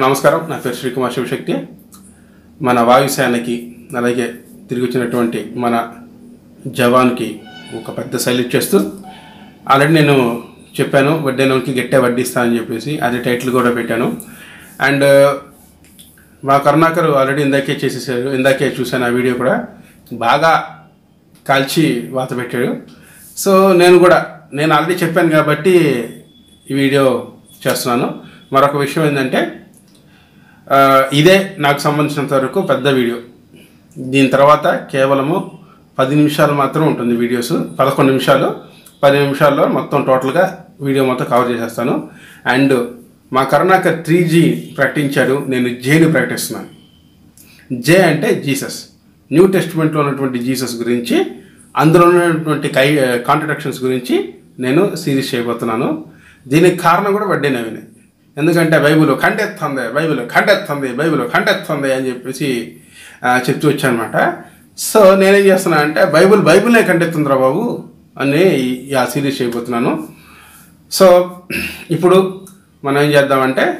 అందరికీ నమస్కారం. నా పేరు శ్రీకుమార్ శివశక్తి. మన వాయుసేనకి అలాగే తిరిగి వచ్చినటువంటి మన జవాన్కి ఒక పెద్ద సైల్యూట్ చేస్తూ ఆల్రెడీ నేను చెప్పాను వడ్డేనోకి గట్టే వడ్డిస్తా అని చెప్పేసి అది టైటిల్ కూడా పెట్టాను. అండ్ మా కరుణాకర్ ఆల్రెడీ ఇందాకే చేసేసారు ఇందాకే చూశాను ఆ వీడియో కూడా. బాగా కాల్చి వాత పెట్టాడు. సో నేను కూడా నేను ఆల్రెడీ చెప్పాను కాబట్టి ఈ వీడియో చేస్తున్నాను. మరొక విషయం ఏంటంటే ఇదే నాకు సంబంధించినంత వరకు పెద్ద వీడియో. దీని తర్వాత కేవలము పది నిమిషాలు మాత్రం ఉంటుంది వీడియోస్. పదకొండు నిమిషాలు. పది నిమిషాల్లో మొత్తం టోటల్గా వీడియో మొత్తం కవర్ చేసేస్తాను. అండ్ మా కరుణాకర్ త్రీ జీ ప్రకటించాడు. నేను జేని ప్రకటిస్తున్నాను. జే అంటే జీసస్. న్యూ టెస్ట్మెంట్లో ఉన్నటువంటి జీసస్ గురించి అందులో ఉన్నటువంటి కై కాంట్రడక్షన్స్ గురించి నేను సిరీస్ చేయబోతున్నాను. దీనికి కారణం కూడా వడ్డే నవీనే. ఎందుకంటే బైబిల్ కంటెత్తుంది బైబిల్ కంటెత్తుంది బైబిల్ కంటెత్తుంది అని చెప్పేసి చెప్తూ వచ్చానమాట. సో నేనేం చేస్తున్నా అంటే బైబిల్ బైబిలే కంటెత్తుందిరా బాబు అని ఈ- ఆ సిరీస్ చేయబోతున్నాను. సో ఇప్పుడు మనం ఏం చేద్దామంటే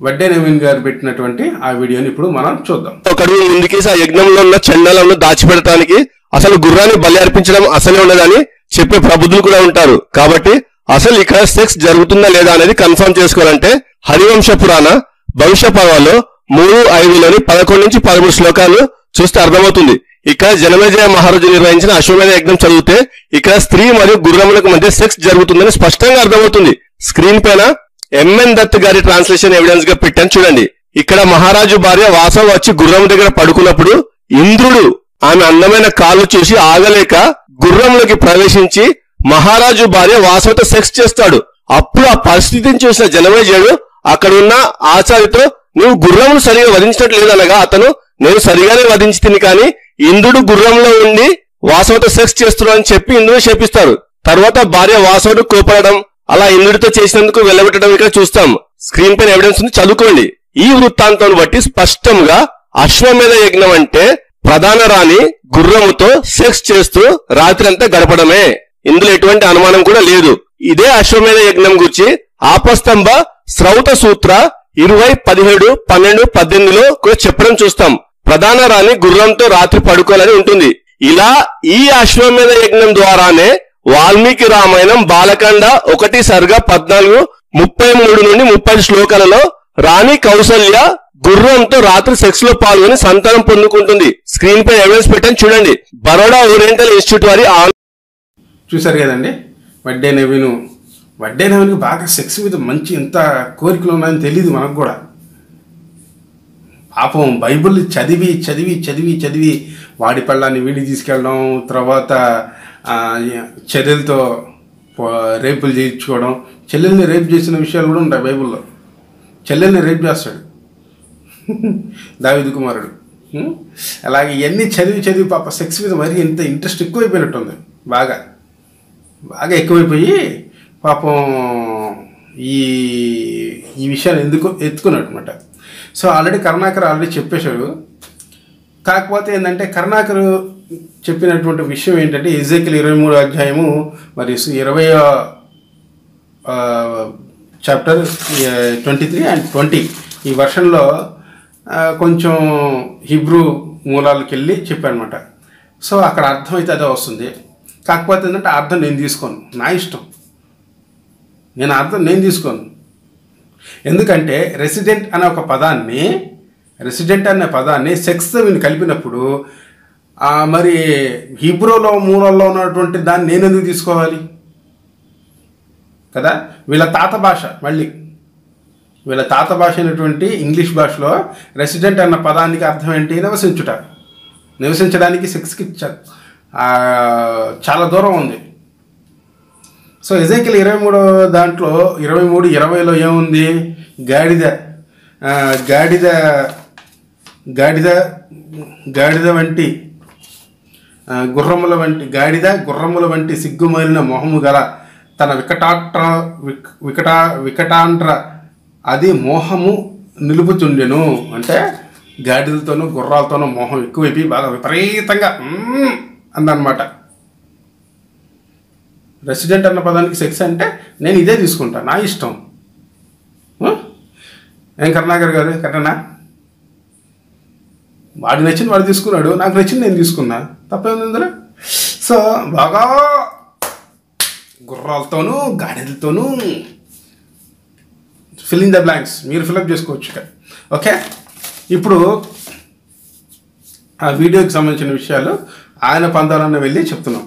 వడ్డే నవీన్ గారు పెట్టినటువంటి ఆ వీడియోని ఇప్పుడు మనం చూద్దాం. ఒకడు ఇందుకేసి ఆ యజ్ఞంలో ఉన్న చండాలను దాచిపెడటానికి అసలు గుర్రాన్ని బలి అర్పించడం అసలే ఉండదని చెప్పే ప్రబుద్ధులు కూడా ఉంటారు. కాబట్టి అసలు ఇక్కడ సెక్స్ జరుగుతుందా లేదా అనేది కన్ఫర్మ్ చేసుకోవాలంటే హరివంశ పురాణ భవిష్య పర్వాలో మూడు ఐదులోని పదకొండు నుంచి పదమూడు శ్లోకాలు చూస్తే అర్థమవుతుంది. ఇక్కడ జనమేజయ మహారాజు నిర్వహించిన అశ్వమేధ యజ్ఞం చదివితే ఇక్కడ స్త్రీ మరియు గుర్రములకు మధ్య సెక్స్ జరుగుతుందని స్పష్టంగా అర్థమవుతుంది. స్క్రీన్ పైన ఎంఎన్ దత్ గారి ట్రాన్స్లేషన్ ఎవిడెన్స్గా పెట్టాను చూడండి. ఇక్కడ మహారాజు భార్య వాసవ వచ్చి గుర్రం దగ్గర పడుకున్నప్పుడు ఇంద్రుడు ఆమె అందమైన కాళ్ళు చూసి ఆగలేక గుర్రంలోకి ప్రవేశించి మహారాజు భార్య వాసవతో సెక్స్ చేస్తాడు. అప్పుడు ఆ పరిస్థితిని చూసిన జనమేజయుడు అక్కడ ఉన్న ఆచార్యతో నువ్వు గుర్రమును సరిగా వధించినట్లు లేదనగా అతను నేను సరిగానే వధించి తిని కానీ ఇంద్రుడు గుర్రంలో ఉండి వాసవతో సెక్స్ చేస్తున్నాడు అని చెప్పి ఇంద్రుడు శపిస్తాడు. తర్వాత భార్య వాసవుడు కోపడడం అలా ఇంద్రుడితో చేసినందుకు వెళ్ళబెట్టడం ఇక్కడ చూస్తాం. స్క్రీన్ పైన ఎవిడెన్స్ ఉంది చదువుకోండి. ఈ వృత్తాంతం బట్టి స్పష్టంగా అశ్వమేధ యజ్ఞం అంటే ప్రధాన రాణి గుర్రముతో సెక్స్ చేస్తూ రాత్రంతా గడపడమే. ఇందులో ఎటువంటి అనుమానం కూడా లేదు. ఇదే అశ్వమేధ యజ్ఞం గురించి ఆపస్తంభ శ్రౌత సూత్ర ఇరవై పదిహేడు పన్నెండు పద్దెనిమిదిలో కూడా చెప్పడం చూస్తాం. ప్రధాన రాణి గుర్రంతో రాత్రి పడుకోవాలని ఉంటుంది. ఇలా ఈ అశ్వమేధ యజ్ఞం ద్వారానే వాల్మీకి రామాయణం బాలకాండ ఒకటి సరిగా పద్నాలుగు ముప్పై మూడు నుండి ముప్పై శ్లోకాలలో రాణి కౌసల్య గుర్రంతో రాత్రి సెక్స్లో పాల్గొని సంతానం పొందుకుంటుంది. స్క్రీన్ పై ఎవిడెన్స్ పెట్టని చూడండి. బరోడా ఓరియంటల్ ఇన్స్టిట్యూట్ వారి చూశారు కదండి? వడ్డే నవీను. వడ్డే నవీన్కి బాగా సెక్స్ మీద మంచి ఎంత కోరికలు ఉన్నాయని తెలియదు మనకు కూడా. పాపం బైబిల్ చదివి చదివి చదివి చదివి వాడి పళ్ళాన్ని వీడి తీసుకెళ్ళడం తర్వాత చర్యలతో చెల్లెలతో రేపులు చేయించుకోవడం చెల్లెల్ని రేపు చేసిన విషయాలు కూడా ఉంటాయి బైబిల్లో. చెల్లెల్ని రేపు చేస్తాడు. దావిద్ కుమారుడు. అలాగే ఇవన్నీ చదివి చదివి పాప సెక్స్ మీద మరి ఇంత ఇంట్రెస్ట్ ఎక్కువైపోయినట్టుంది. బాగా. బాగా ఎక్కువైపోయి పాపం ఈ ఈ విషయాన్ని ఎందుకు ఎత్తుకున్నాడు అనమాట సో ఆల్రెడీ కరుణాకర్ ఆల్రెడీ చెప్పేశాడు. కాకపోతే ఏంటంటే కరుణాకర్ చెప్పినటువంటి విషయం ఏంటంటే ఇజేకిల్ ఇరవై మూడు అధ్యాయము మరి ఇరవై chapter twenty three and twenty ఈ వర్షన్లో కొంచెం హిబ్రూ మూలాలకు వెళ్ళి చెప్పానమాట సో అక్కడ అర్థమైతే అదే వస్తుంది. కాకపోతే ఏంటంటే అర్థం నేను తీసుకోను. నా ఇష్టం. నేను అర్థం నేను తీసుకోను. ఎందుకంటే రెసిడెంట్ అనే ఒక పదాన్ని రెసిడెంట్ అనే పదాన్ని సెక్స్ వీని కలిపినప్పుడు మరి హిబ్రోలో మూలలో ఉన్నటువంటి దాన్ని నేను ఎందుకు తీసుకోవాలి? కదా? వీళ్ళ తాత భాష మళ్ళీ. వీళ్ళ తాత భాష అయినటువంటి ఇంగ్లీష్ భాషలో రెసిడెంట్ అన్న పదానికి అర్థం ఏంటి? నివసించుట. నివసించడానికి సెక్స్కి చ- చాలా దూరం ఉంది. సో ఎజైకిల్ ఇరవై మూడో దాంట్లో ఇరవై మూడు ఇరవైలో ఏముంది? గాడిద. గాడిద గాడిద గాడిద వంటి గుర్రముల వంటి గాడిద గుర్రముల వంటి సిగ్గుమాలిన మొహము గల తన వికటాట్ర వికటా వికటాంట్ర అది మోహము నిలుపుతుండెను అంటే గాడిదలతోనూ గుర్రాలతోనూ మోహం ఎక్కువైపోయి బాగా విపరీతంగా అందనమాట. రెసిడెంట్ అన్న పదానికి సెక్స్ అంటే నేను ఇదే తీసుకుంటా నా ఇష్టం. ఏం కరుణాకర్ గారు కరెక్టనా? వాడు నచ్చింది వాడు తీసుకున్నాడు నాకు నచ్చింది నేను తీసుకున్నా. తప్పేముంది ఇందులో? సో బాగా గుర్రాలతోనూ గాడిదలతోనూ ఫిల్ ఇన్ ద బ్లాంక్స్ మీరు ఫిల్అప్ చేసుకోవచ్చు ఇక ఓకే ఇప్పుడు ఆ వీడియోకి సంబంధించిన విషయాలు ఆయన పందాలన్న వెళ్ళి చెప్తున్నాం.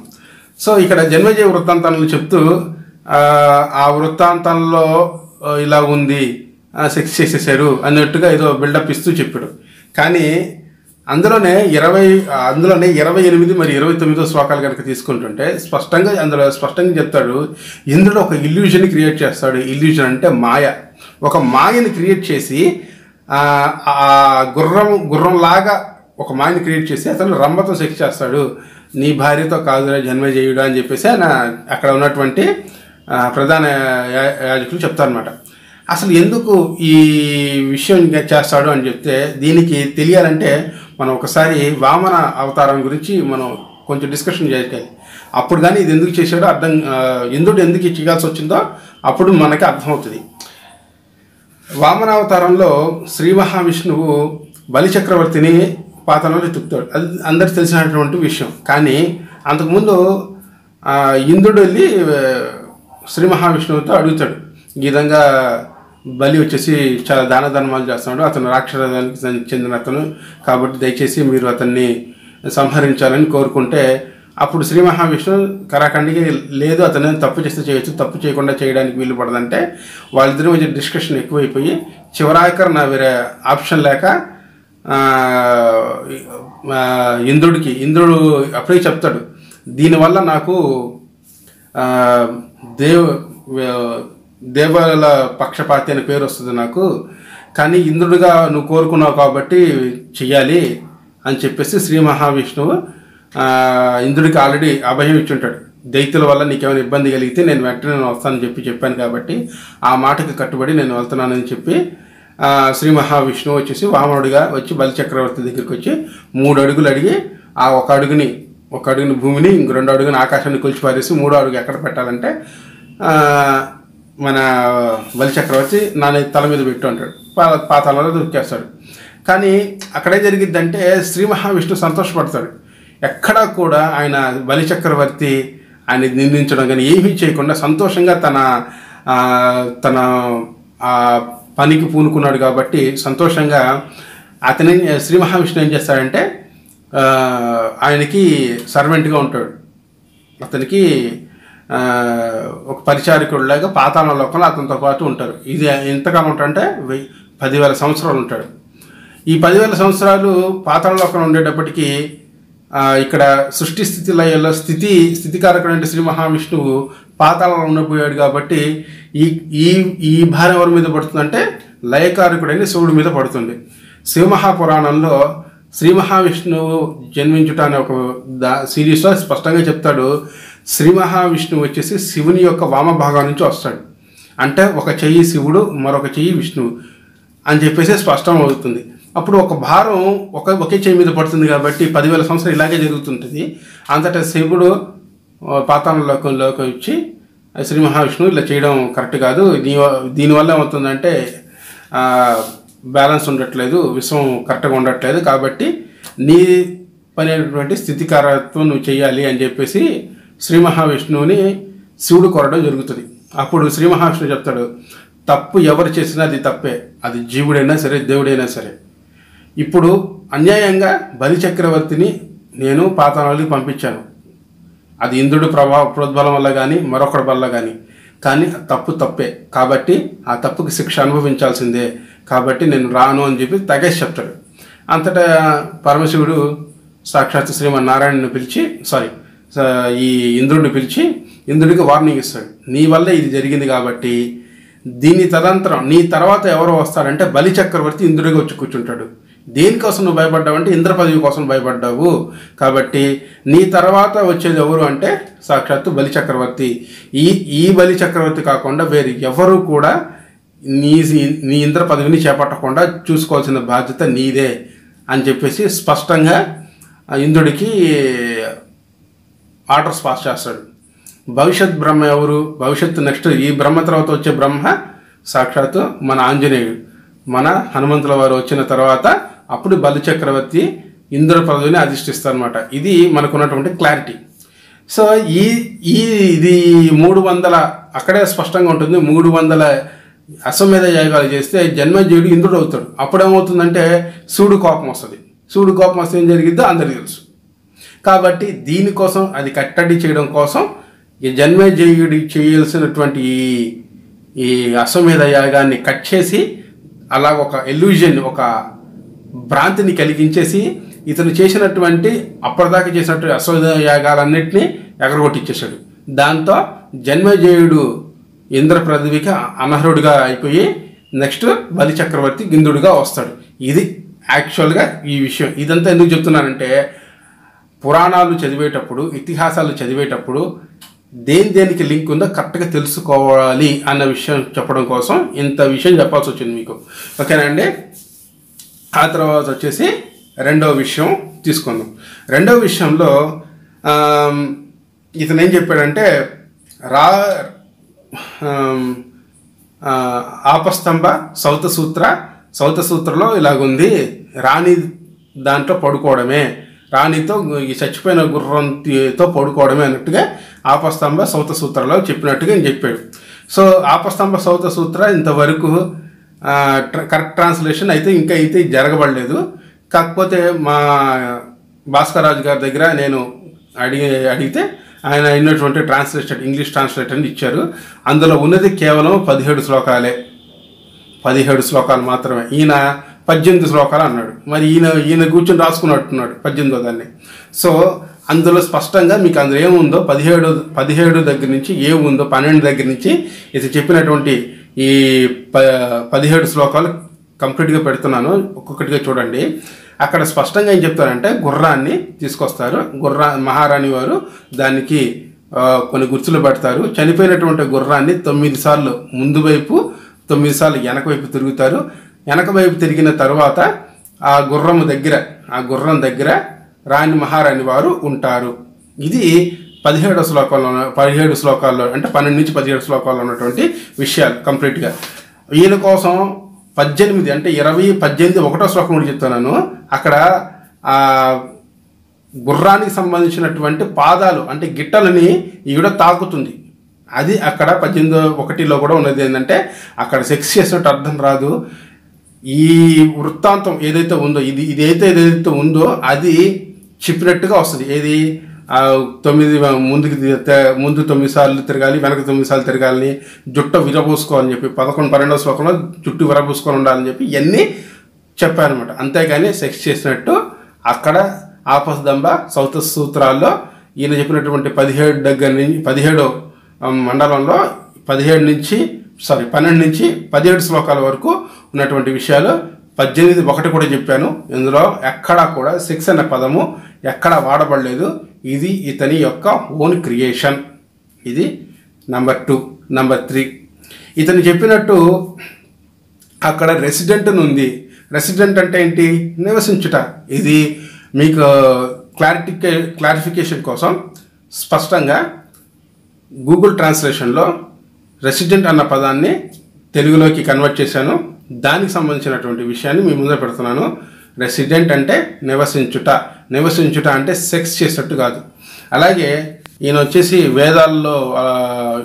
సో ఇక్కడ జన్మజయ వృత్తాంతాలను చెప్తూ ఆ, వృత్తాంతంలో ఇలా ఉంది సెక్స్ చేసేసారు అన్నట్టుగా ఏదో బిల్డప్ ఇస్తూ చెప్పాడు. కానీ అందులోనే ఇరవై అందులోనే ఇరవై ఎనిమిది మరి ఇరవై తొమ్మిదో శ్లోకాలు కనుక తీసుకుంటుంటే స్పష్టంగా అందులో స్పష్టంగా చెప్తాడు ఇందులో ఒక ఇల్యూజన్ క్రియేట్ చేస్తాడు. ఇల్యూజన్ అంటే మాయ. ఒక మాయని క్రియేట్ చేసి ఆ గుర్రం గుర్రంలాగా ఒక మాయని క్రియేట్ చేసి అతను రంభతో సెక్స్ చేస్తాడు. నీ భార్యతో కాదురా జన్మ చేయుడు అని చెప్పేసి ఆయన అక్కడ ఉన్నటువంటి ప్రధాన యాజకులు చెప్తారనమాట అసలు ఎందుకు ఈ విషయం చేస్తాడు అని చెప్తే దీనికి తెలియాలంటే మనం ఒకసారి వామన అవతారం గురించి మనం కొంచెం డిస్కషన్ చేయాలి. అప్పుడు కానీ ఇది ఎందుకు చేశాడో అర్థం ఎందుకు ఎందుకు చేయాల్సి వచ్చిందో అప్పుడు మనకి అర్థమవుతుంది. వామనావతారంలో శ్రీ మహావిష్ణువు బలిచక్రవర్తిని పాతాళంలో తిప్పుతాడు అది అందరు తెలిసినటువంటి విషయం. కానీ అంతకుముందు ఇంద్రుడు వెళ్ళి శ్రీ మహావిష్ణువుతో అడుగుతాడు. ఈ విధంగా బలి వచ్చేసి చాలా దాన ధర్మాలు చేస్తున్నాడు. అతను రాక్షసానికి చెందిన అతను. కాబట్టి దయచేసి మీరు అతన్ని సంహరించాలని కోరుకుంటే అప్పుడు శ్రీ మహావిష్ణువు కరాఖండికి లేదు అతను తప్పు చేస్తే చేయొచ్చు తప్పు చేయకుండా చేయడానికి వీలు పడదంటే వాళ్ళిద్దరి మధ్య డిస్కషన్ ఎక్కువైపోయి చివరాకర్ నా వేరే ఆప్షన్ లేక ఇంద్రుడికి ఇంద్రుడు అప్పుడే చెప్తాడు. దీనివల్ల నాకు దేవ దేవాల పక్షపాతి అనే పేరు వస్తుంది నాకు. కానీ ఇంద్రుడిగా నువ్వు కోరుకున్నావు కాబట్టి చెయ్యాలి అని చెప్పేసి శ్రీ మహావిష్ణువు ఇంద్రుడికి ఆల్రెడీ అభయం ఇచ్చి ఉంటాడు. దైత్యుల వల్ల నీకేమైనా ఇబ్బంది కలిగితే నేను వెంటనే వస్తానని చెప్పి చెప్పాను కాబట్టి ఆ మాటకి కట్టుబడి నేను వెళ్తున్నానని చెప్పి శ్రీ మహావిష్ణువు వచ్చేసి వామనుడిగా వచ్చి బలిచక్రవర్తి దగ్గరికి వచ్చి మూడు అడుగులు అడిగి ఆ ఒక అడుగుని ఒక అడుగుని భూమిని ఇంక రెండు అడుగుని ఆకాశాన్ని కొలిచిపారేసి మూడో అడుగు ఎక్కడ పెట్టాలంటే మన బలిచక్రవర్తి నా తల మీద పెట్టు అంటాడు. పా పాతాలలో దొరికేస్తాడు. కానీ అక్కడే జరిగిద్దంటే శ్రీ మహావిష్ణు సంతోషపడతాడు. ఎక్కడా కూడా ఆయన బలిచక్రవర్తి ఆయన నిందించడం కానీ ఏమీ చేయకుండా సంతోషంగా తన తన పనికి పూనుకున్నాడు కాబట్టి సంతోషంగా అతని శ్రీ మహావిష్ణు ఏం చేస్తాడంటే ఆయనకి సర్వెంట్గా ఉంటాడు. అతనికి ఒక పరిచారకుడిలాగా పాతాళ లోకంలో అతనితో పాటు ఉంటారు. ఇది ఎంతకాలం ఉంటాడంటే పదివేల సంవత్సరాలు ఉంటాడు. ఈ పదివేల సంవత్సరాలు పాతాళ లోకంలో ఉండేటప్పటికీ ఇక్కడ సృష్టి స్థితి లయలో స్థితి స్థితికారకుడైన శ్రీ మహావిష్ణువు పాతాళంలో ఉండిపోయాడు కాబట్టి ఈ ఈ ఈ భారం ఎవరి మీద పడుతుందంటే లయకారకుడైన శివుడి మీద పడుతుంది. శివమహాపురాణంలో శ్రీ మహావిష్ణువు జన్మించుట అనే ఒక దా సిరీస్లో స్పష్టంగా చెప్తాడు. శ్రీ మహావిష్ణువు వచ్చేసి శివుని యొక్క వామ భాగం నుంచి వస్తాడు. అంటే ఒక చెయ్యి శివుడు మరొక చెయ్యి విష్ణువు అని చెప్పేసి స్పష్టం అవుతుంది. అప్పుడు ఒక భారం ఒక ఒకే చేయి మీద పడుతుంది కాబట్టి పదివేల సంవత్సరాలు ఇలాగే జరుగుతుంటుంది. అంతటా శివుడు ఆ, పాతాళ లోకంలోకి వచ్చి శ్రీ మహావిష్ణువు ఇలా చేయడం కరెక్ట్ కాదు. దీని దీనివల్ల ఏమవుతుందంటే బ్యాలెన్స్ ఉండట్లేదు విశ్వం కరెక్ట్గా ఉండట్లేదు కాబట్టి నీ పని అనేటువంటి స్థితికారత్వం నువ్వు చేయాలి అని చెప్పేసి శ్రీ మహావిష్ణువుని శివుడు కోరడం జరుగుతుంది. అప్పుడు శ్రీ మహావిష్ణువు చెప్తాడు తప్పు ఎవరు చేసినా అది తప్పే. అది జీవుడైనా సరే దేవుడైనా సరే. ఇప్పుడు అన్యాయంగా బలి చక్రవర్తిని నేను పాతాళానికి పంపించాను. అది ఇంద్రుడు ప్రభావ ప్రోద్బలం వల్ల కానీ మరొకటి వల్ల కానీ కానీ తప్పు తప్పే. కాబట్టి ఆ తప్పుకి శిక్ష అనుభవించాల్సిందే. కాబట్టి నేను రాను అని చెప్పి తగేసి చెప్తాడు. అంతటా పరమశివుడు సాక్షాత్ శ్రీమన్నారాయణను పిలిచి సారీ ఈ ఇంద్రుడిని పిలిచి ఇంద్రుడికి వార్నింగ్ ఇస్తాడు. నీ వల్ల ఇది జరిగింది కాబట్టి దీని తదంతరం నీ తర్వాత ఎవరు వస్తారంటే బలి చక్రవర్తి ఇంద్రుడిగా వచ్చి కూర్చుంటాడు. దేనికోసం నువ్వు భయపడ్డావు అంటే ఇంద్ర పదవి కోసం భయపడ్డావు. కాబట్టి నీ తర్వాత వచ్చేది ఎవరు అంటే సాక్షాత్తు బలి చక్రవర్తి. ఈ ఈ బలి చక్రవర్తి కాకుండా వేరు ఎవరు కూడా నీ నీ ఇంద్ర పదవిని చేపట్టకుండా చూసుకోవాల్సిన బాధ్యత నీదే అని చెప్పేసి స్పష్టంగా ఇంద్రుడికి ఆర్డర్స్ పాస్ చేస్తాడు. భవిష్యత్ బ్రహ్మ ఎవరు? భవిష్యత్తు నెక్స్ట్ ఈ బ్రహ్మ తర్వాత వచ్చే బ్రహ్మ సాక్షాత్తు మన ఆంజనేయుడు. మన హనుమంతుల వారు వచ్చిన తర్వాత అప్పుడు బలు చక్రవర్తి ఇంద్ర పదవిని అధిష్ఠిస్తారనమాట ఇది మనకున్నటువంటి క్లారిటీ. సో ఈ ఈ ఇది మూడు వందల అక్కడే స్పష్టంగా ఉంటుంది మూడు వందల అశ్వమేధ యాగాలు చేస్తే జన్మజీవుడు ఇంద్రుడు అవుతాడు. అప్పుడేమవుతుందంటే సూడు కోపం వస్తుంది. సూడు కోపం వస్తే ఏం జరిగిద్దో అందరికీ తెలుసు. కాబట్టి దీనికోసం అది కట్టడి చేయడం కోసం ఈ జన్మజయుడి చేయాల్సినటువంటి ఈ ఈ అశ్వమేధ యాగాన్ని కట్ చేసి అలా ఒక ఎల్యూజన్ ఒక భ్రాంతిని కలిగించేసి ఇతను చేసినటువంటి అప్పటిదాకా చేసినటువంటి అశ్వమేధ యాగాలన్నింటినీ ఎగరగొట్టించేశాడు దాంతో జన్మజయుడు ఇంద్ర అనర్హుడిగా అయిపోయి నెక్స్ట్ బలి చక్రవర్తి గిందుడుగా వస్తాడు. ఇది యాక్చువల్గా ఈ విషయం. ఇదంతా ఎందుకు చెప్తున్నానంటే పురాణాలు చదివేటప్పుడు ఇతిహాసాలు చదివేటప్పుడు దేని దేనికి లింక్ ఉందో కరెక్ట్గా తెలుసుకోవాలి అన్న విషయం చెప్పడం కోసం ఇంత విషయం చెప్పాల్సి వచ్చింది మీకు. ఓకేనా అండి? ఆ తర్వాత వచ్చేసి రెండవ విషయం తీసుకుందాం. రెండవ విషయంలో ఇతను ఏం చెప్పాడంటే రా ఆపస్తంభ సౌత సూత్ర సౌత సూత్రలో ఇలాగుంది రాణి దాంట్లో పడుకోవడమే రాణితో ఈ చచ్చిపోయిన గుర్రంతో పడుకోవడమే అన్నట్టుగా ఆపస్తంభ సౌత సూత్రలో చెప్పినట్టుగా నేను చెప్పాడు. సో ఆపస్తంభ సౌత సూత్ర ఇంతవరకు కరెక్ట్ ట్రాన్స్లేషన్ అయితే ఇంకా అయితే జరగబడలేదు. కాకపోతే మా భాస్కర్రాజు గారి దగ్గర నేను అడిగి అడిగితే ఆయన అయినటువంటి ట్రాన్స్లేషన్ ఇంగ్లీష్ ట్రాన్స్లేషన్ ఇచ్చారు. అందులో ఉన్నది కేవలం పదిహేడు శ్లోకాలే. పదిహేడు శ్లోకాలు మాత్రమే. ఈయన పద్దెనిమిది శ్లోకాలు అన్నాడు. మరి ఈయన ఈయన కూర్చొని రాసుకున్నట్టున్నాడు పద్దెనిమిదో దాన్ని. సో అందులో స్పష్టంగా మీకు అందులో ఏముందో పదిహేడు పదిహేడు దగ్గర నుంచి ఏముందో పన్నెండు దగ్గర నుంచి ఇది చెప్పినటువంటి ఈ ప పదిహేడు శ్లోకాలు కంప్లీట్గా పెడుతున్నాను. ఒక్కొక్కటిగా చూడండి. అక్కడ స్పష్టంగా ఏం చెప్తారంటే గుర్రాన్ని తీసుకొస్తారు. గుర్రా మహారాణి వారు దానికి కొన్ని గుర్తులు పెడతారు. చనిపోయినటువంటి గుర్రాన్ని తొమ్మిది సార్లు ముందు వైపు తొమ్మిది సార్లు వెనక వైపు తిరుగుతారు. వెనక వైపు తిరిగిన తర్వాత ఆ గుర్రం దగ్గర ఆ గుర్రం దగ్గర రాణి మహారాణి వారు ఉంటారు. ఇది పదిహేడు శ్లోకాల్లో పదిహేడు శ్లోకాల్లో అంటే పన్నెండు నుంచి పదిహేడు శ్లోకాల్లో ఉన్నటువంటి విషయాలు కంప్లీట్గా. ఈయన కోసం పద్దెనిమిది అంటే ఇరవై పద్దెనిమిది ఒకటో శ్లోకం కూడా చెప్తున్నాను. అక్కడ గుర్రానికి సంబంధించినటువంటి పాదాలు అంటే గిట్టలని ఈవిడ తాకుతుంది. అది అక్కడ పద్దెనిమిదో ఒకటిలో కూడా ఉన్నది ఏంటంటే అక్కడ సెక్స్ చేసినట్టు అర్థం రాదు. ఈ వృత్తాంతం ఏదైతే ఉందో ఇది ఇదైతే ఏదైతే ఉందో అది చెప్పినట్టుగా వస్తుంది. ఏది? తొమ్మిది ముందుకు ముందు తొమ్మిది సార్లు తిరగాలి వెనక తొమ్మిది సార్లు తిరగాలని జుట్టు విరబూసుకోవాలని చెప్పి పదకొండు పన్నెండవ శ్లోకంలో జుట్టు విరబూసుకొని ఉండాలని చెప్పి ఇవన్నీ చెప్పారనమాట అంతేగాని సెక్స్ చేసినట్టు అక్కడ ఆపస్దంబ సౌత సూత్రాల్లో ఈయన చెప్పినటువంటి పదిహేడు దగ్గర నుంచి పదిహేడు మండలంలో పదిహేడు నుంచి సారీ పన్నెండు నుంచి పదిహేడు శ్లోకాల వరకు ఉన్నటువంటి విషయాలు పద్దెనిమిది ఒకటి కూడా చెప్పాను. ఇందులో ఎక్కడా కూడా సిక్స్ అనే పదము ఎక్కడా వాడబడలేదు. ఇది ఇతని యొక్క ఓన్ క్రియేషన్ ఇది నంబర్ టూ నంబర్ త్రీ ఇతను చెప్పినట్టు అక్కడ రెసిడెంట్ ఉంది. రెసిడెంట్ అంటే ఏంటి? నివసించుట. ఇది మీకు క్లారిటీ క్లారిఫికేషన్ కోసం స్పష్టంగా గూగుల్ ట్రాన్స్లేషన్లో రెసిడెంట్ అన్న పదాన్ని తెలుగులోకి కన్వర్ట్ చేశాను. దానికి సంబంధించినటువంటి విషయాన్ని మీ ముందే పెడుతున్నాను. రెసిడెంట్ అంటే నివసించుట. నివసించుట అంటే సెక్స్ చేసినట్టు కాదు. అలాగే ఈయన వచ్చేసి వేదాల్లో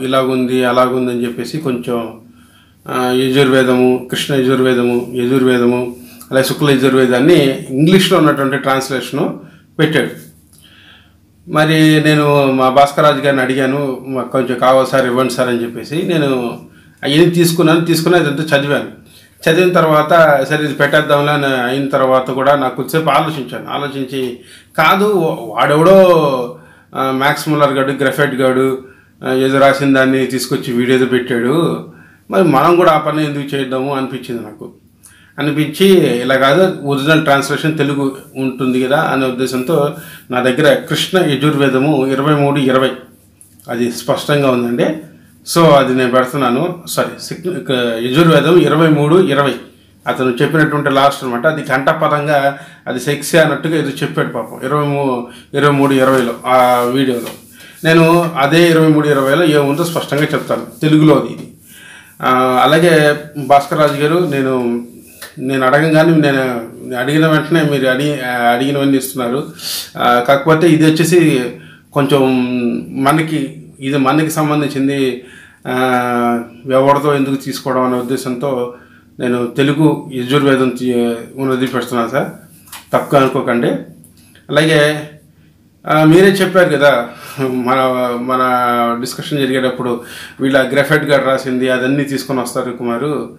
ఇలాగుంది అలాగుంది అని చెప్పేసి కొంచెం యజుర్వేదము కృష్ణ యజుర్వేదము యజుర్వేదము అలాగే శుక్ల యజుర్వేదాన్ని ఇంగ్లీష్లో ఉన్నటువంటి ట్రాన్స్లేషను పెట్టాడు. మరి నేను మా భాస్కరాజు గారిని అడిగాను మాకు కొంచెం కావాలి సార్ ఇవ్వండి సార్ అని చెప్పేసి నేను అవన్నీ తీసుకున్నాను తీసుకున్నా ఇదంతా చదివాను. చదివిన తర్వాత సరే ఇది పెట్టేద్దాంలే అని అయిన తర్వాత కూడా నాకు కొద్దిసేపు ఆలోచించాను. ఆలోచించి కాదు వాడెవడో మ్యాక్స్ ముల్లర్ గాడు గ్రఫెట్ గాడు ఏదో రాసిన దాన్ని తీసుకొచ్చి వీడియోతో పెట్టాడు. మరి మనం కూడా ఆ పని ఎందుకు చేద్దాము అనిపించింది నాకు. అనిపించి ఇలా కాదు ఒరిజినల్ ట్రాన్స్లేషన్ తెలుగు ఉంటుంది కదా అనే ఉద్దేశంతో నా దగ్గర కృష్ణ యజుర్వేదము ఇరవై మూడు ఇరవై. అది స్పష్టంగా ఉందండి. సో అది నేను పెడుతున్నాను. సారీ సిక్ యజుర్వేదం ఇరవై మూడు ఇరవై. అతను చెప్పినటువంటి లాస్ట్ అనమాట అది కంఠపదంగా అది సెక్సీ అన్నట్టుగా ఏదో చెప్పాడు పాపం. ఇరవై మూ ఇరవై మూడు ఇరవైలో ఆ వీడియోలో. నేను అదే ఇరవై మూడు ఇరవైలో ఏముందో స్పష్టంగా చెప్తాను. తెలుగులో అది ఇది. అలాగే భాస్కర్ రాజు గారు నేను నేను అడగగానే నేను అడిగిన వెంటనే మీరు అడిగి అడిగినవన్నీ ఇస్తున్నారు. కాకపోతే ఇది వచ్చేసి కొంచెం మనకి ఇది మనకి సంబంధించింది ఎవరితో ఎందుకు తీసుకోవడం అనే ఉద్దేశంతో నేను తెలుగు యజుర్వేదం తీ- సార్. తక్కువ అనుకోకండి. అలాగే మీరే చెప్పారు కదా మన మన డిస్కషన్ జరిగేటప్పుడు వీళ్ళ గ్రఫైట్ గారు రాసింది అదన్నీ తీసుకొని వస్తారు కుమారు.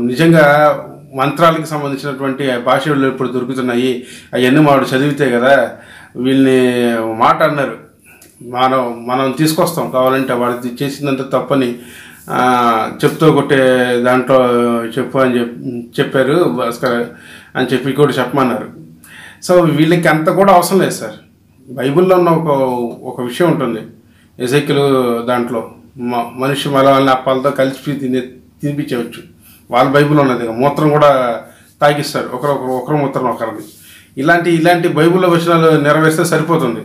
నిజంగా మంత్రాలకు సంబంధించినటువంటి భాషలు ఇప్పుడు దొరుకుతున్నాయి అవన్నీ మాడు చదివితే కదా వీళ్ళని మాట అన్నారు. మనం మనం తీసుకొస్తాం కావాలంటే వాడిది చేసిందంత తప్పని చెప్తూ కొట్టే దాంట్లో చెప్పు అని చెప్ చెప్పారు భాస్కర్ అని చెప్పి కూడా చెప్పమన్నారు. సో వీళ్ళకి అంత కూడా అవసరం లేదు సార్. బైబిల్లో ఉన్న ఒక ఒక విషయం ఉంటుంది. ఎజెక్యులు దాంట్లో మ- మనిషి మలవల్ని అప్పాలతో కలిసి తిని తినిపించవచ్చు. వాళ్ళ బైబిల్ ఉన్నది. మూత్రం కూడా తాగిస్తారు. ఒకరొకరు ఒకరు మూత్రం ఒకరిది. ఇలాంటి ఇలాంటి బైబిల్లో వచనాలు నెరవేరిస్తే సరిపోతుంది.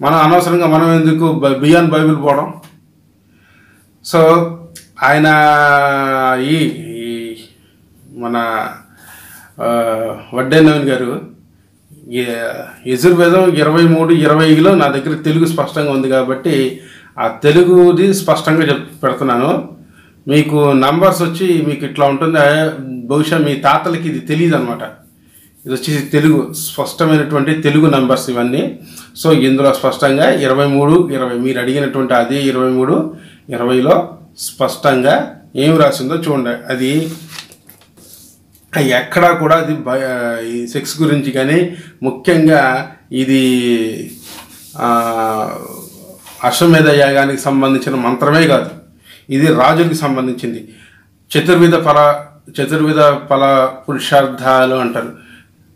మనం అనవసరంగా మనం ఎందుకు బియాన్ బైబిల్ పోవడం? సో ఆయన ఈ ఈ మన వడ్డే నవీన్ గారు యజుర్వేదం ఇరవై మూడు ఇరవై ఐదులో నా దగ్గర తెలుగు స్పష్టంగా ఉంది కాబట్టి ఆ తెలుగుది స్పష్టంగా చెప్ పెడుతున్నాను. మీకు నంబర్స్ వచ్చి మీకు ఇట్లా ఉంటుంది. బహుశా మీ తాతలకి ఇది తెలియదు అనమాట ఇది వచ్చేసి తెలుగు స్పష్టమైనటువంటి తెలుగు నంబర్స్ ఇవన్నీ. సో ఇందులో స్పష్టంగా ఇరవై మూడు ఇరవై మీరు అడిగినటువంటి అదే ఇరవై మూడు ఇరవైలో స్పష్టంగా ఏం రాసిందో చూడండి. అది ఎక్కడా కూడా అది భయ సెక్స్ గురించి కానీ ముఖ్యంగా ఇది అశ్వమేధ యాగానికి సంబంధించిన మంత్రమే కాదు. ఇది రాజులకు సంబంధించింది. చతుర్విధ ఫల చతుర్విధ ఫల పురుషార్థాలు అంటారు.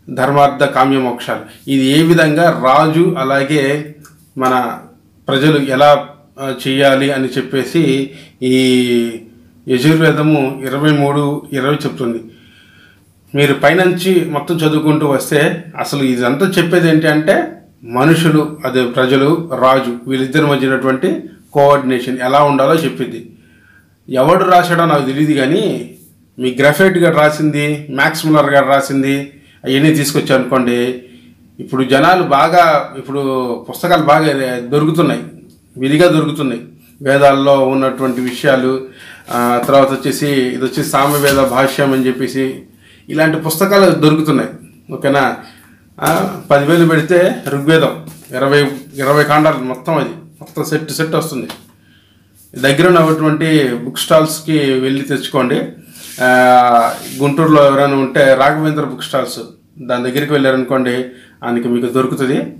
ధర్మార్థ కామ్య మోక్షాలు ఇది ఏ విధంగా రాజు అలాగే మన ప్రజలు ఎలా చేయాలి అని చెప్పేసి ఈ యజుర్వేదము ఇరవై మూడు ఇరవై చెప్తుంది. మీరు పైనుంచి మొత్తం చదువుకుంటూ వస్తే అసలు ఇదంతా చెప్పేది ఏంటి అంటే మనుషులు అదే ప్రజలు రాజు వీళ్ళిద్దరి మధ్యనటువంటి కోఆర్డినేషన్ ఎలా ఉండాలో చెప్పింది ఎవడు రాశాడో నాకు తెలియదు కానీ మీ గ్రఫైట్ గారు రాసింది మ్యాక్స్ ముల్లర్ గారు రాసింది అవన్నీ తీసుకొచ్చారు అనుకోండి ఇప్పుడు జనాలు బాగా ఇప్పుడు పుస్తకాలు బాగా దొరుకుతున్నాయి విరిగా దొరుకుతున్నాయి. వేదాల్లో ఉన్నటువంటి విషయాలు తర్వాత వచ్చేసి ఇది వచ్చి సామవేద భాష్యం అని చెప్పేసి ఇలాంటి పుస్తకాలు దొరుకుతున్నాయి. ఓకేనా? పదివేలు పెడితే ఋగ్వేదం ఇరవై ఇరవై కాండాలు మొత్తం అది మొత్తం సెట్ సెట్ వస్తుంది. దగ్గర ఉన్నటువంటి బుక్ స్టాల్స్కి వెళ్ళి తెచ్చుకోండి. గుంటూరులో ఎవరైనా ఉంటే రాఘవేంద్ర బుక్ స్టాల్స్ దాని దగ్గరికి వెళ్ళారనుకోండి ఆయనకి మీకు దొరుకుతుంది.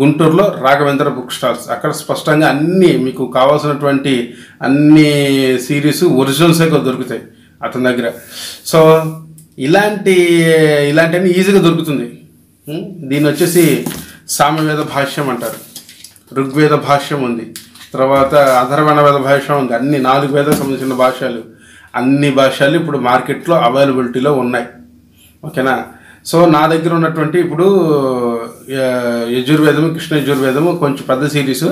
గుంటూరులో రాఘవేంద్ర బుక్ స్టాల్స్. అక్కడ స్పష్టంగా అన్నీ మీకు కావాల్సినటువంటి అన్ని సిరీస్ ఒరిజినల్సే దొరుకుతాయి అతని దగ్గర. సో ఇలాంటి ఇలాంటివన్నీ ఈజీగా దొరుకుతుంది. దీని వచ్చేసి సామవేద భాష్యం అంటారు. ఋగ్వేద భాష్యం ఉంది. తర్వాత అధర్వణ వేద భాష్యం ఉంది. అన్ని నాలుగు వేద సంబంధించిన భాషలు అన్ని భాషలు ఇప్పుడు మార్కెట్లో అవైలబిలిటీలో ఉన్నాయి. ఓకేనా? సో నా దగ్గర ఉన్నటువంటి ఇప్పుడు యజుర్వేదము కృష్ణ యజుర్వేదము కొంచెం పెద్ద సిరీస్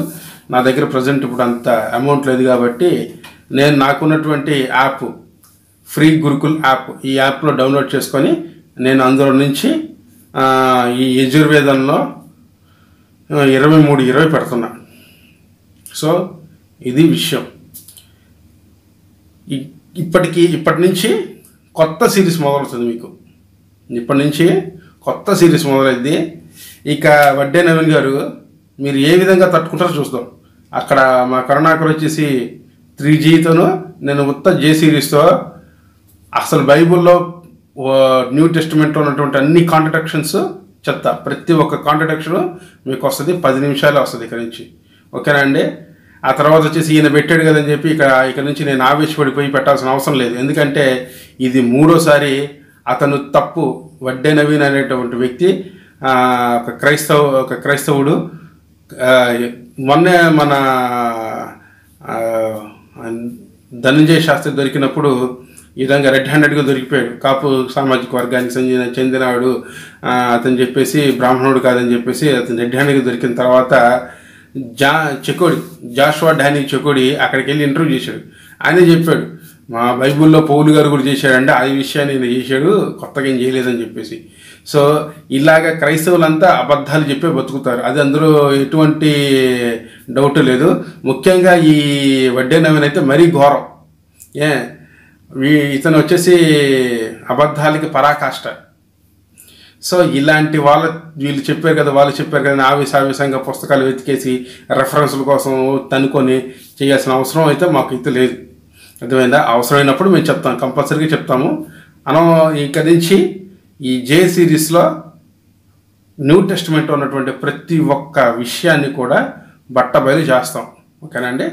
నా దగ్గర ప్రజెంట్ ఇప్పుడు అంత అమౌంట్ లేదు కాబట్టి నేను నాకున్నటువంటి యాప్ ఫ్రీ గురుకుల్ యాప్ ఈ యాప్లో డౌన్లోడ్ చేసుకొని నేను అందులో నుంచి ఈ యజుర్వేదంలో ఇరవై మూడు ఇరవై పెడుతున్నా. సో ఇది విషయం. ఇప్పటికి ఇప్పటి నుంచి కొత్త సిరీస్ మొదలవుతుంది మీకు. ఇప్పటి నుంచి కొత్త సిరీస్ మొదలైంది. ఇక వడ్డే నవీన్ గారు మీరు ఏ విధంగా తట్టుకుంటారో చూస్తాం అక్కడ మా కరుణాకర్ వచ్చేసి త్రీ జీతోను నేను ఉత్త జే సిరీస్తో అసలు బైబిల్లో ఓ న్యూ టెస్ట్మెంట్లో ఉన్నటువంటి అన్ని కాంట్రడక్షన్స్ చెప్తా. ప్రతి ఒక్క కాంట్రడక్షన్ మీకు వస్తుంది పది నిమిషాలు వస్తుంది ఇక్కడ నుంచి. ఓకేనా అండి? ఆ తర్వాత వచ్చేసి ఈయన పెట్టాడు కదని చెప్పి ఇక ఇక్కడ నుంచి నేను ఆవేశపడిపోయి పెట్టాల్సిన అవసరం లేదు. ఎందుకంటే ఇది మూడోసారి అతను తప్పు వడ్డే నవీన్ అనేటువంటి వ్యక్తి ఒక క్రైస్తవ ఒక క్రైస్తవుడు మొన్నే మన ధనంజయ శాస్త్రి దొరికినప్పుడు ఈ విధంగా రెడ్ హ్యాండెడ్గా దొరికిపోయాడు. కాపు సామాజిక వర్గానికి చెందిన చెందినవాడు అతను చెప్పేసి బ్రాహ్మణుడు కాదని చెప్పేసి అతను రెడ్ హ్యాండెడ్గా దొరికిన తర్వాత జా చెకోడి జాషువా డానీ చెకోడి అక్కడికి వెళ్ళి ఇంటర్వ్యూ చేశాడు. ఆయనే చెప్పాడు మా బైబుల్లో పౌలు గారు కూడా చేశాడంటే ఆ విషయాన్ని ఈయన చేశాడు కొత్తగా ఏం చేయలేదని చెప్పేసి. సో ఇలాగ క్రైస్తవులంతా అబద్ధాలు చెప్పే బతుకుతారు. అది అందులో ఎటువంటి డౌట్ లేదు. ముఖ్యంగా ఈ వడ్డే నవీన్ అయితే మరీ ఘోరం. ఏ ఇతను వచ్చేసి అబద్ధాలకి పరాకాష్ట. సో ఇలాంటి వాళ్ళ వీళ్ళు చెప్పారు కదా వాళ్ళు చెప్పారు కదా అని ఆవేశ ఆవేశంగా పుస్తకాలు వెతికేసి రెఫరెన్స్ల కోసం తనుకొని చేయాల్సిన అవసరం అయితే మాకు అయితే లేదు. అర్థమైందా? అవసరమైనప్పుడు మేము చెప్తాం కంపల్సరీగా చెప్తాము. మనం ఇక నుంచి ఈ జే సిరీస్లో న్యూ టెస్ట్మెంట్ ఉన్నటువంటి ప్రతి ఒక్క విషయాన్ని కూడా బట్టబయలు చేస్తాం. ఓకేనండి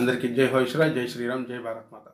అందరికీ జై హోయిశ్వర జై శ్రీరామ్ జై భారత్ మాత.